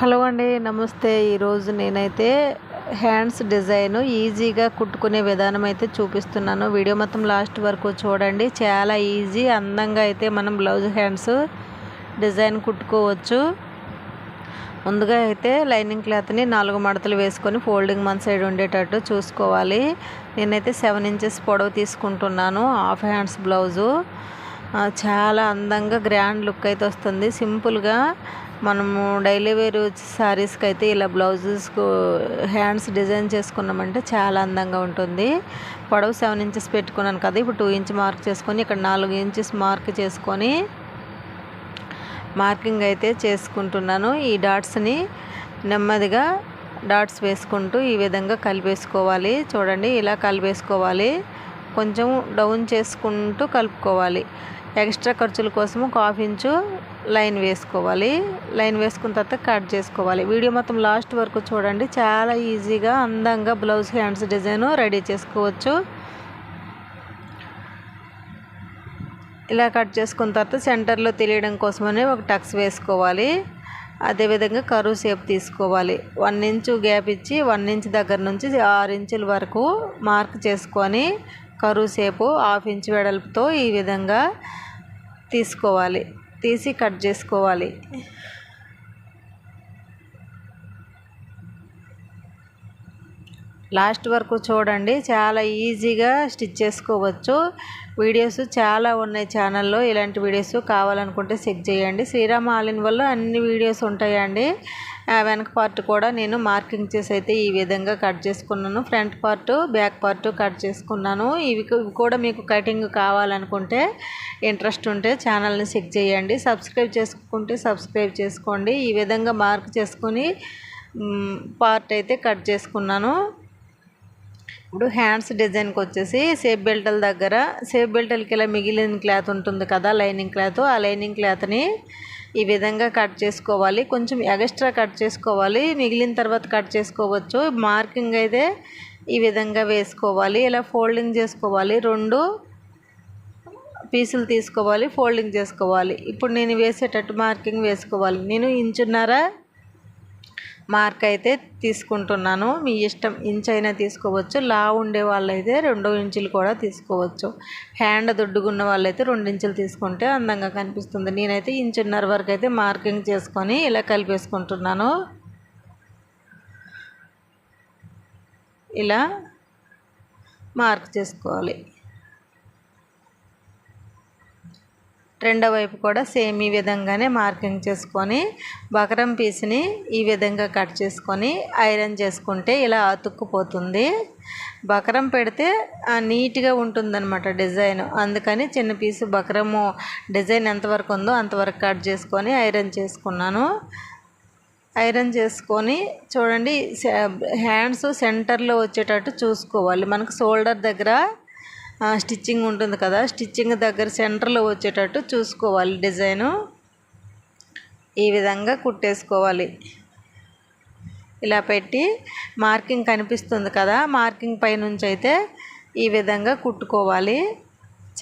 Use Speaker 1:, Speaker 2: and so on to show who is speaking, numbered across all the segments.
Speaker 1: Hello అండి నమస్తే. ఈరోజు నేనైతే హ్యాండ్స్ డిజైన్ ఈజీగా కుట్టుకునే విధానం అయితే చూపిస్తున్నాను. వీడియో మొత్తం లాస్ట్ వరకు చూడండి. చాలా ఈజీ అందంగా అయితే మనం బ్లౌజ్ హ్యాండ్స్ డిజైన్ కుట్టుకోవచ్చు. ముందుగా అయితే లైనింగ్ క్లాత్ని నాలుగు మడతలు వేసుకొని ఫోల్డింగ్ మన సైడ్ ఉండేటట్టు చూసుకోవాలి. నేనైతే సెవెన్ ఇంచెస్ పొడవు తీసుకుంటున్నాను హాఫ్ హ్యాండ్స్ బ్లౌజు. చాలా అందంగా గ్రాండ్ లుక్ అయితే వస్తుంది. సింపుల్గా మనము డైలీ వేర్ శారీస్కి అయితే ఇలా బ్లౌజెస్ హ్యాండ్స్ డిజైన్ చేసుకున్నామంటే చాలా అందంగా ఉంటుంది. పొడవు సెవెన్ ఇంచెస్ పెట్టుకున్నాను కదా ఇప్పుడు టూ ఇంచ్ మార్క్ చేసుకొని ఇక్కడ నాలుగు ఇంచెస్ మార్క్ చేసుకొని మార్కింగ్ అయితే చేసుకుంటున్నాను. ఈ డాట్స్ని నెమ్మదిగా డాట్స్ వేసుకుంటూ ఈ విధంగా కలిపేసుకోవాలి. చూడండి ఇలా కలిపేసుకోవాలి. కొంచెం డౌన్ చేసుకుంటూ కలుపుకోవాలి. ఎక్స్ట్రా ఖర్చుల కోసము ఒక హాఫ్ ఇంచు లైన్ వేసుకోవాలి. లైన్ వేసుకున్న తర్వాత కట్ చేసుకోవాలి. వీడియో మొత్తం లాస్ట్ వరకు చూడండి. చాలా ఈజీగా అందంగా బ్లౌజ్ హ్యాండ్స్ డిజైన్ రెడీ చేసుకోవచ్చు. ఇలా కట్ చేసుకున్న తర్వాత సెంటర్లో తెలియడం కోసమని ఒక టక్స్ వేసుకోవాలి. అదేవిధంగా కరువు షేప్ తీసుకోవాలి. వన్ ఇంచు గ్యాప్ ఇచ్చి వన్ ఇంచ్ దగ్గర నుంచి ఆరు ఇంచుల వరకు మార్క్ చేసుకొని కరువుసేపు హాఫ్ ఇంచ్ వెడల్పుతో ఈ విధంగా తీసుకోవాలి. తీసి కట్ చేసుకోవాలి. లాస్ట్ వరకు చూడండి. చాలా ఈజీగా స్టిచ్ చేసుకోవచ్చు. వీడియోస్ చాలా ఉన్నాయి ఛానల్లో. ఇలాంటి వీడియోస్ కావాలనుకుంటే చెక్ చేయండి. శ్రీరామ్ ఆలిన్ వల్ల అన్ని వీడియోస్ ఉంటాయండి. వెనక పార్ట్ కూడా నేను మార్కింగ్ చేసి అయితే ఈ విధంగా కట్ చేసుకున్నాను. Front part back part cut చేసుకున్నాను. ఇవి కూడా మీకు కటింగ్ కావాలనుకుంటే ఇంట్రెస్ట్ ఉంటే ఛానల్ని చెక్ చేయండి. సబ్స్క్రైబ్ చేసుకుంటే సబ్స్క్రైబ్ చేసుకోండి. ఈ విధంగా మార్క్ చేసుకొని పార్ట్ అయితే కట్ చేసుకున్నాను. ఇప్పుడు హ్యాండ్స్ డిజైన్కి వచ్చేసి సేఫ్ బెల్టల దగ్గర సేఫ్ బెల్టలకి ఇలా మిగిలిన క్లాత్ ఉంటుంది కదా లైనింగ్ క్లాత్ ఆ లైనింగ్ క్లాత్ని ఈ విధంగా కట్ చేసుకోవాలి. కొంచెం ఎగస్ట్రా కట్ చేసుకోవాలి. మిగిలిన తర్వాత కట్ చేసుకోవచ్చు. మార్కింగ్ అయితే ఈ విధంగా వేసుకోవాలి. ఇలా ఫోల్డింగ్ చేసుకోవాలి. రెండు పీసులు తీసుకోవాలి. ఫోల్డింగ్ చేసుకోవాలి. ఇప్పుడు నేను వేసేటట్టు మార్కింగ్ వేసుకోవాలి. నేను ఇంచున్నారా మార్క్ అయితే తీసుకుంటున్నాను. మీ ఇష్టం ఇంచ్ అయినా తీసుకోవచ్చు. లా ఉండే వాళ్ళైతే రెండు ఇంచులు కూడా తీసుకోవచ్చు. హ్యాండ్ దొడ్డుగున్న వాళ్ళైతే రెండు ఇంచులు తీసుకుంటే అందంగా కనిపిస్తుంది. నేనైతే ఇంచున్నర వరకు అయితే మార్కింగ్ చేసుకొని ఇలా కలిపేసుకుంటున్నాను. ఇలా మార్క్ చేసుకోవాలి. రెండో వైపు కూడా సేమ్ ఈ విధంగానే మార్కింగ్ చేసుకొని బకరం పీస్ని ఈ విధంగా కట్ చేసుకొని ఐరన్ చేసుకుంటే ఇలా అతుక్కుపోతుంది. బకరం పెడితే నీట్గా ఉంటుందన్నమాట డిజైన్. అందుకని చిన్న పీసు బకరము డిజైన్ ఎంతవరకు ఉందో అంతవరకు కట్ చేసుకొని ఐరన్ చేసుకున్నాను. ఐరన్ చేసుకొని చూడండి హ్యాండ్స్ సెంటర్లో వచ్చేటట్టు చూసుకోవాలి. మనకు షోల్డర్ దగ్గర స్టిచ్చింగ్ ఉంటుంది కదా స్టిచ్చింగ్ దగ్గర సెంటర్లో వచ్చేటట్టు చూసుకోవాలి డిజైను. ఈ విధంగా కుట్టేసుకోవాలి. ఇలా పెట్టి మార్కింగ్ కనిపిస్తుంది కదా మార్కింగ్ పైనుంచి అయితే ఈ విధంగా కుట్టుకోవాలి.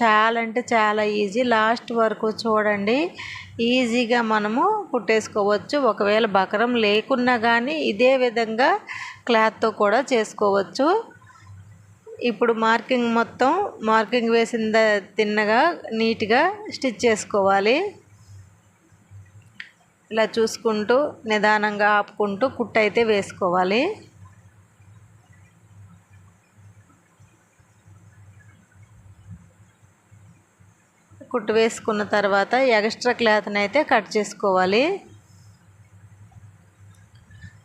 Speaker 1: చాలా అంటే చాలా ఈజీ. లాస్ట్ వరకు చూడండి ఈజీగా మనము కుట్టేసుకోవచ్చు. ఒకవేళ బకరం లేకున్నా కానీ ఇదే విధంగా క్లాత్తో కూడా చేసుకోవచ్చు. ఇప్పుడు మార్కింగ్ మొత్తం మార్కింగ్ వేసిన తిన్నగా నీట్గా స్టిచ్ చేసుకోవాలి. ఇలా చూసుకుంటూ నిదానంగా ఆపుకుంటూ కుట్ట అయితే వేసుకోవాలి. కుట్టు వేసుకున్న తర్వాత ఎక్స్ట్రా క్లాత్ని అయితే కట్ చేసుకోవాలి.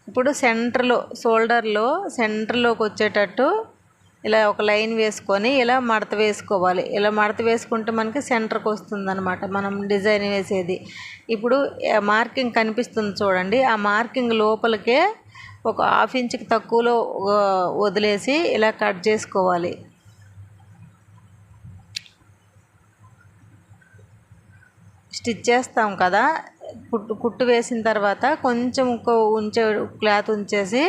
Speaker 1: ఇప్పుడు సెంటర్లో షోల్డర్లో సెంటర్లోకి వచ్చేటట్టు ఇలా ఒక లైన్ వేసుకొని ఇలా మడత వేసుకోవాలి. ఇలా మడత వేసుకుంటే మనకి సెంటర్కి వస్తుందన్నమాట. మనం డిజైన్ వేసేది. ఇప్పుడు మార్కింగ్ కనిపిస్తుంది చూడండి. ఆ మార్కింగ్ లోపలికే ఒక హాఫ్ ఇంచ్కి తక్కువలో వదిలేసి ఇలా కట్ చేసుకోవాలి. స్టిచ్ చేస్తాం కదా. కుట్టు కుట్టు వేసిన తర్వాత కొంచెం ఉంచే క్లాత్ ఉంచేసి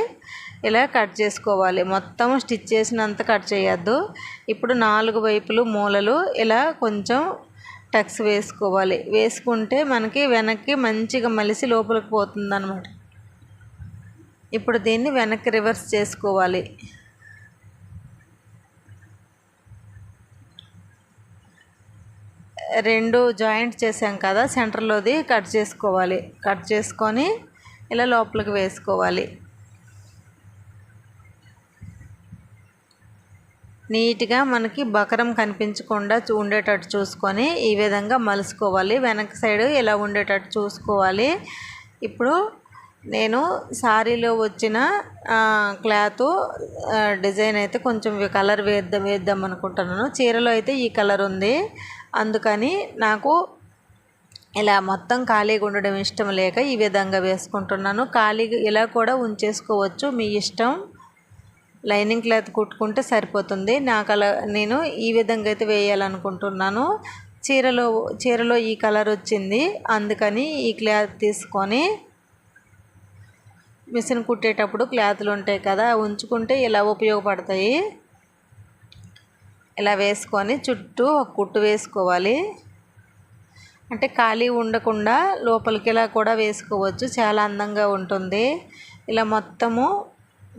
Speaker 1: ఇలా కట్ చేసుకోవాలి. మొత్తం స్టిచ్ చేసినంత కట్ చేయొద్దు. ఇప్పుడు నాలుగు వైపులు మూలలు ఇలా కొంచెం టక్స్ వేసుకోవాలి. వేసుకుంటే మనకి వెనక్కి మంచిగా మలిసి లోపలికి పోతుందన్నమాట. ఇప్పుడు దీన్ని వెనక్కి రివర్స్ చేసుకోవాలి. రెండు జాయింట్ చేసాం కదా సెంటర్లోది కట్ చేసుకోవాలి. కట్ చేసుకొని ఇలా లోపలికి వేసుకోవాలి. నీట్గా మనకి బకరం కనిపించకుండా ఉండేటట్టు చూసుకొని ఈ విధంగా మలుసుకోవాలి. వెనక సైడ్ ఇలా ఉండేటట్టు చూసుకోవాలి. ఇప్పుడు నేను సారీలో వచ్చిన క్లాత్ డిజైన్ అయితే కొంచెం కలర్ వేద్దాం వేద్దాం అనుకుంటున్నాను. చీరలో అయితే ఈ కలర్ ఉంది. అందుకని నాకు ఇలా మొత్తం ఖాళీగా ఉండడం ఇష్టం లేక ఈ విధంగా వేసుకుంటున్నాను. ఖాళీగా ఇలా కూడా ఉంచేసుకోవచ్చు మీ ఇష్టం. లైనింగ్ క్లాత్ కుట్టుకుంటే సరిపోతుంది. నాకు అలా నేను ఈ విధంగా అయితే వేయాలనుకుంటున్నాను. చీరలో చీరలో ఈ కలర్ వచ్చింది. అందుకని ఈ క్లాత్ తీసుకొని మిషన్ కుట్టేటప్పుడు క్లాత్లు ఉంటాయి కదా ఉంచుకుంటే ఇలా ఉపయోగపడతాయి. ఇలా వేసుకొని చుట్టూ ఒక కుట్టు వేసుకోవాలి. అంటే ఖాళీ ఉండకుండా లోపలికి ఇలా కూడా వేసుకోవచ్చు. చాలా అందంగా ఉంటుంది. ఇలా మొత్తము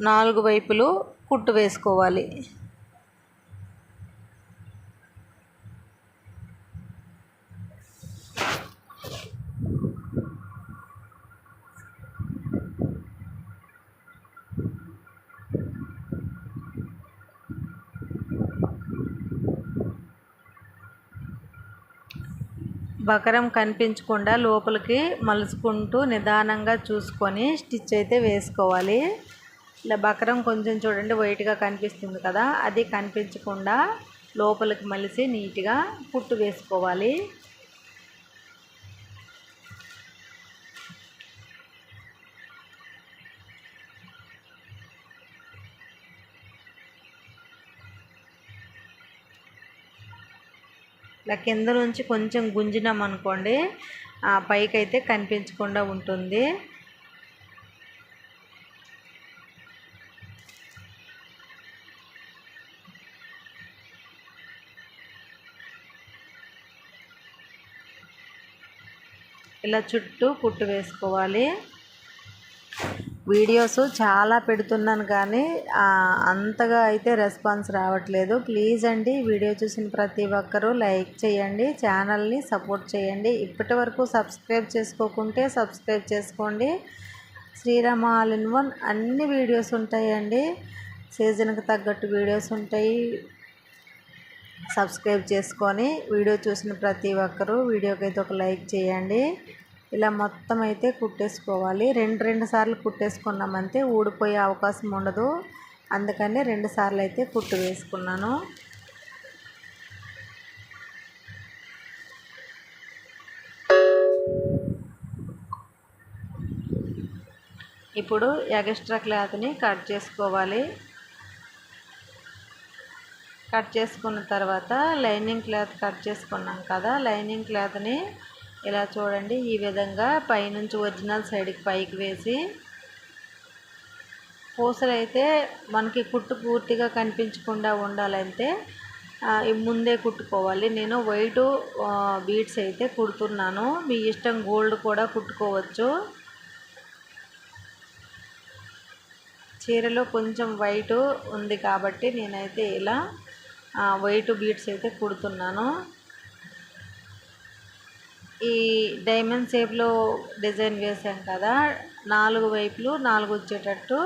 Speaker 1: నాలుగు వైపులు కుట్టు వేసుకోవాలి. బకరం కనిపించకుండా లోపలికి మలుచుకుంటూ నిదానంగా చూసుకొని స్టిచ్ అయితే వేసుకోవాలి. ఇలా బకరం కొంచెం చూడండి వైట్గా కనిపిస్తుంది కదా. అది కనిపించకుండా లోపలికి మలిసి నీట్గా పుట్టు వేసుకోవాలి. ఇలా కింద నుంచి కొంచెం గుంజినాం అనుకోండి పైకి అయితే కనిపించకుండా ఉంటుంది. ఇలా చుట్టూ కుట్టు వేసుకోవాలి. వీడియోస్ చాలా పెడుతున్నాను కానీ అంతగా అయితే రెస్పాన్స్ రావట్లేదు. ప్లీజ్ అండి వీడియో చూసిన ప్రతి ఒక్కరూ లైక్ చేయండి ఛానల్ని సపోర్ట్ చేయండి. ఇప్పటి వరకు సబ్స్క్రైబ్ చేసుకోకుంటే సబ్స్క్రైబ్ చేసుకోండి. శ్రీరామ ఆల్ ఇన్ వన్ అన్ని వీడియోస్ ఉంటాయండి. సీజన్కి తగ్గట్టు వీడియోస్ ఉంటాయి. సబ్స్క్రైబ్ చేసుకొని వీడియో చూసిన ప్రతి ఒక్కరూ వీడియోకి అయితే ఒక లైక్ చేయండి. ఇలా మొత్తం అయితే కుట్టేసుకోవాలి. రెండు రెండు సార్లు కుట్టేసుకున్నామంటే ఊడిపోయే అవకాశం ఉండదు. అందుకని రెండు సార్లు అయితే కుట్టు వేసుకున్నాను. ఇప్పుడు ఎగస్ట్రా క్లాత్ని కట్ చేసుకోవాలి. కట్ చేసుకున్న తర్వాత లైనింగ్ క్లాత్ కట్ చేసుకున్నాం కదా లైనింగ్ క్లాత్ని ఇలా చూడండి ఈ విధంగా పైనుంచి ఒరిజినల్ సైడ్కి పైకి వేసి పూసలు అయితే మనకి కుట్టు పూర్తిగా కనిపించకుండా ఉండాలంటే ముందే కుట్టుకోవాలి. నేను వైట్ బీడ్స్ అయితే కుడుతున్నాను. మీ ఇష్టం గోల్డ్ కూడా కుట్టుకోవచ్చు. చీరలో కొంచెం వైట్ ఉంది కాబట్టి నేనైతే ఇలా వైట్ బీడ్స్ అయితే కుడుతున్నాను. ఈ డైమండ్ షేప్లో డిజైన్ వేసాం కదా నాలుగు వైపులు నాలుగు వచ్చేటట్టు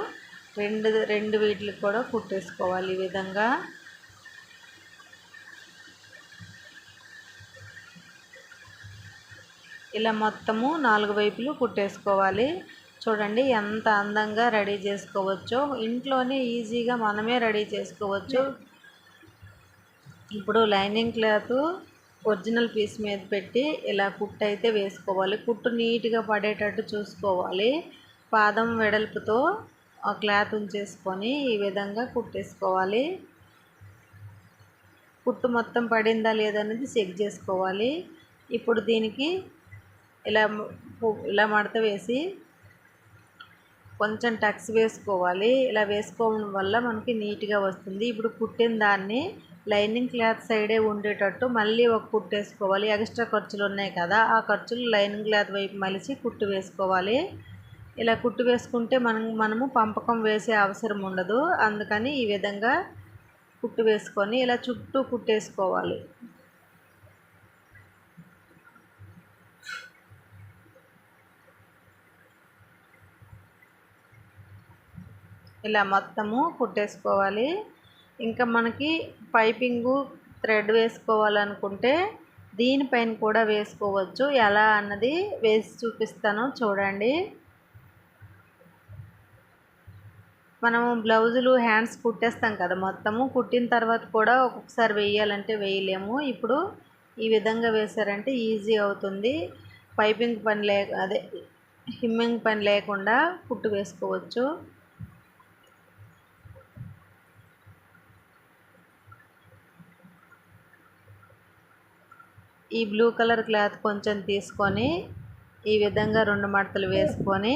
Speaker 1: రెండు రెండు వీటికి కూడా కుట్టేసుకోవాలి ఈ విధంగా. ఇలా మొత్తము నాలుగు వైపులు కుట్టేసుకోవాలి. చూడండి ఎంత అందంగా రెడీ చేసుకోవచ్చో ఇంట్లోనే ఈజీగా మనమే రెడీ చేసుకోవచ్చు. ఇప్పుడు లైనింగ్ క్లాత్ ఒరిజినల్ పీస్ మీద పెట్టి ఇలా కుట్టు అయితే వేసుకోవాలి. కుట్టు నీట్గా పడేటట్టు చూసుకోవాలి. పాదం వెడల్పుతో ఆ క్లాత్ ఉంచేసుకొని ఈ విధంగా కుట్టేసుకోవాలి. కుట్టు మొత్తం పడిందా లేదనేది చెక్ చేసుకోవాలి. ఇప్పుడు దీనికి ఇలా ఇలా మడత వేసి కొంచెం టక్స్ వేసుకోవాలి. ఇలా వేసుకోవడం వల్ల మనకి నీట్గా వస్తుంది. ఇప్పుడు కుట్టిన దాన్ని లైనింగ్ క్లాత్ సైడే ఉండేటట్టు మళ్ళీ ఒక కుట్టు వేసుకోవాలి. ఎక్స్ట్రా ఖర్చులు ఉన్నాయి కదా ఆ ఖర్చులు లైనింగ్ క్లాత్ వైపు మలిచి కుట్టు వేసుకోవాలి. ఇలా కుట్టు వేసుకుంటే మనం మనము పంపకం వేసే అవసరం ఉండదు. అందుకని ఈ విధంగా కుట్టు వేసుకొని ఇలా చుట్టూ కుట్టేసుకోవాలి ఇలా మొత్తము కుట్టేసుకోవాలి ఇంకా మనకి పైపింగు థ్రెడ్ వేసుకోవాలనుకుంటే దీనిపైన కూడా వేసుకోవచ్చు. ఎలా అన్నది వేసి చూపిస్తాను చూడండి. మనము బ్లౌజులు హ్యాండ్స్ కుట్టేస్తాం కదా మొత్తము. కుట్టిన తర్వాత కూడా ఒక్కొక్కసారి వేయాలంటే వేయలేము. ఇప్పుడు ఈ విధంగా వేసారంటే ఈజీ అవుతుంది. పైపింగ్ పని లే అదే హిమ్మింగ్ పని లేకుండా కుట్టు వేసుకోవచ్చు. ఈ బ్లూ కలర్ క్లాత్ కొంచెం తీసుకొని ఈ విధంగా రెండు మడతలు వేసుకొని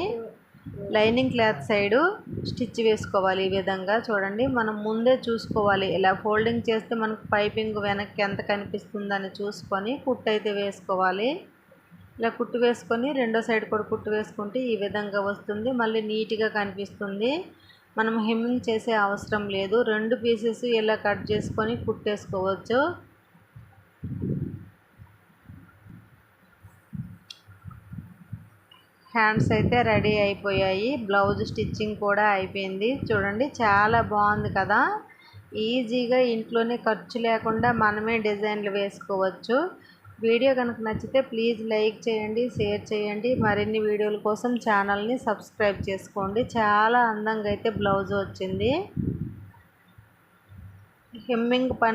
Speaker 1: లైనింగ్ క్లాత్ సైడు స్టిచ్ వేసుకోవాలి ఈ విధంగా. చూడండి మనం ముందే చూసుకోవాలి. ఇలా ఫోల్డింగ్ చేస్తే మనకు పైపింగ్ వెనక్కి ఎంత కనిపిస్తుందని చూసుకొని కుట్టు అయితే వేసుకోవాలి. ఇలా కుట్టు వేసుకొని రెండో సైడ్ కూడా కుట్టు వేసుకుంటే ఈ విధంగా వస్తుంది. మళ్ళీ నీట్గా కనిపిస్తుంది. మనం హెమ్మింగ్ చేసే అవసరం లేదు. రెండు పీసెస్ ఇలా కట్ చేసుకొని కుట్టేసుకోవచ్చు. హ్యాండ్స్ అయితే రెడీ అయిపోయాయి. బ్లౌజ్ స్టిచ్చింగ్ కూడా అయిపోయింది. చూడండి చాలా బాగుంది కదా. ఈజీగా ఇంట్లోనే ఖర్చు లేకుండా మనమే డిజైన్లు వేసుకోవచ్చు. వీడియో కనుక నచ్చితే ప్లీజ్ లైక్ చేయండి షేర్ చేయండి. మరిన్ని వీడియోల కోసం ఛానల్ని సబ్స్క్రైబ్ చేసుకోండి. చాలా అందంగా అయితే బ్లౌజ్ వచ్చింది. హెమ్మింగ్ పని